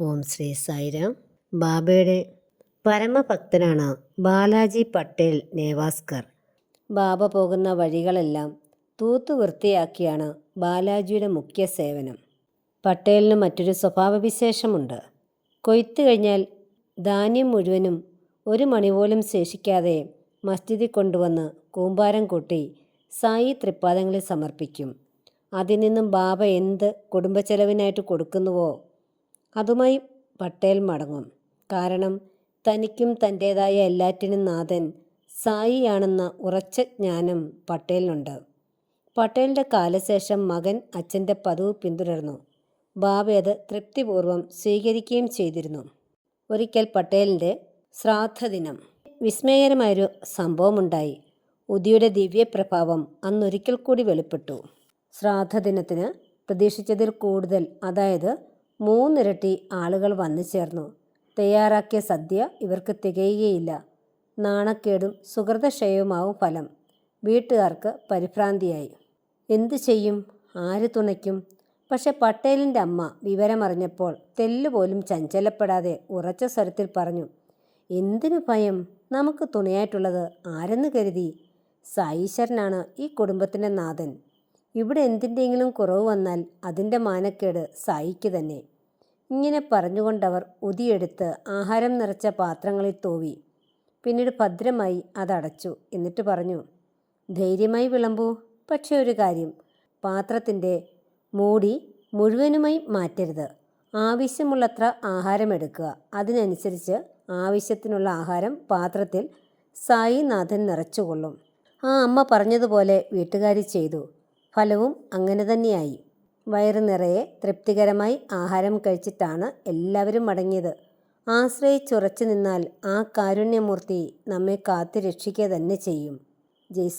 ഓം ശ്രീ സായിരാം. ബാബയുടെ പരമഭക്തനാണ് ബാലാജി പട്ടേൽ നേവാസ്കർ. ബാബ പോകുന്ന വഴികളെല്ലാം തൂത്തു വൃത്തിയാക്കിയാണ് ബാലാജിയുടെ മുഖ്യ സേവനം. പട്ടേലിന് മറ്റൊരു സ്വഭാവവിശേഷമുണ്ട്. കൊയ്ത്ത് കഴിഞ്ഞാൽ ധാന്യം മുഴുവനും ഒരു മണി പോലും ശേഷിക്കാതെ മസ്ജിദിൽ കൊണ്ടുവന്ന് കൂമ്പാരം കൂട്ടി സായി തൃപ്പാദങ്ങളിൽ സമർപ്പിക്കും. അതിൽ നിന്നും ബാബ എന്ത് കുടുംബച്ചെലവിനായിട്ട് കൊടുക്കുന്നുവോ അതുമായി പട്ടേൽ മടങ്ങും. കാരണം തനിക്കും തന്റേതായ എല്ലാറ്റിനും നാഥൻ സായിയാണെന്ന ഉറച്ച ജ്ഞാനം പട്ടേലിനുണ്ട്. പട്ടേലിന്റെ കാലശേഷം മകൻ അച്ഛന്റെ പതിവ് പിന്തുടർന്നു. ബാബ അത് തൃപ്തിപൂർവം സ്വീകരിക്കുകയും ചെയ്തിരുന്നു. ഒരിക്കൽ പട്ടേലിന്റെ ശ്രാദ്ധദിനം. വിസ്മയകരമായൊരു സംഭവമുണ്ടായി. ഉദിയുടെ ദിവ്യപ്രഭാവം അന്നൊരിക്കൽ കൂടി വെളിപ്പെട്ടു. ശ്രാദ്ധദിനത്തിന് പ്രതീക്ഷിച്ചതിൽ കൂടുതൽ അതായത് മൂന്നിരട്ടി ആളുകൾ വന്നു ചേർന്നു. തയ്യാറാക്കിയ സദ്യ ഇവർക്ക് തികയുകയില്ല. നാണക്കേടും സുഹൃതക്ഷയവുമാവും ഫലം. വീട്ടുകാർക്ക് പരിഭ്രാന്തിയായി. എന്തു ചെയ്യും? ആര് തുണയ്ക്കും? പക്ഷെ പട്ടേലിന്റെ അമ്മ വിവരമറിഞ്ഞപ്പോൾ തെല്ലുപോലും ചഞ്ചലപ്പെടാതെ ഉറച്ച സ്വരത്തിൽ പറഞ്ഞു എന്തിനു ഭയം? നമുക്ക് തുണയായിട്ടുള്ളത് ആരെന്ന് കരുതി? സായീശ്വരനാണ് ഈ കുടുംബത്തിന്റെ നാഥൻ. ഇവിടെ എന്തിന്റെയെങ്കിലും കുറവ് വന്നാൽ അതിന്റെ മാനക്കേട് സായിക്ക് തന്നെ. ഇങ്ങനെ പറഞ്ഞുകൊണ്ടവർ ഉതിയെടുത്ത് ആഹാരം നിറച്ച പാത്രങ്ങളിൽ തോവി. പിന്നീട് ഭദ്രമായി അതടച്ചു. എന്നിട്ട് പറഞ്ഞു ധൈര്യമായി വിളമ്പൂ. പക്ഷേ ഒരു കാര്യം. പാത്രത്തിന്റെ മൂടി മുഴുവനുമായി മാറ്റരുത്. ആവശ്യമുള്ളത്ര ആഹാരം എടുക്കുക. അതിനനുസരിച്ച് ആവശ്യത്തിനുള്ള ആഹാരം പാത്രത്തിൽ സായിനാഥൻ നിറച്ചുകൊള്ളും. ആ അമ്മ പറഞ്ഞതുപോലെ വീട്ടുകാരി ചെയ്തു. ഫലവും അങ്ങനെ തന്നെയായി. വയറു നിറയെ തൃപ്തികരമായി ആഹാരം കഴിച്ചിട്ടാണ് എല്ലാവരും മടങ്ങിയത്. ആശ്രയിച്ചുറച്ചു നിന്നാൽ ആ കാരുണ്യമൂർത്തി നമ്മെ കാത്തു രക്ഷിക്കുക തന്നെ ചെയ്യും. ജയ്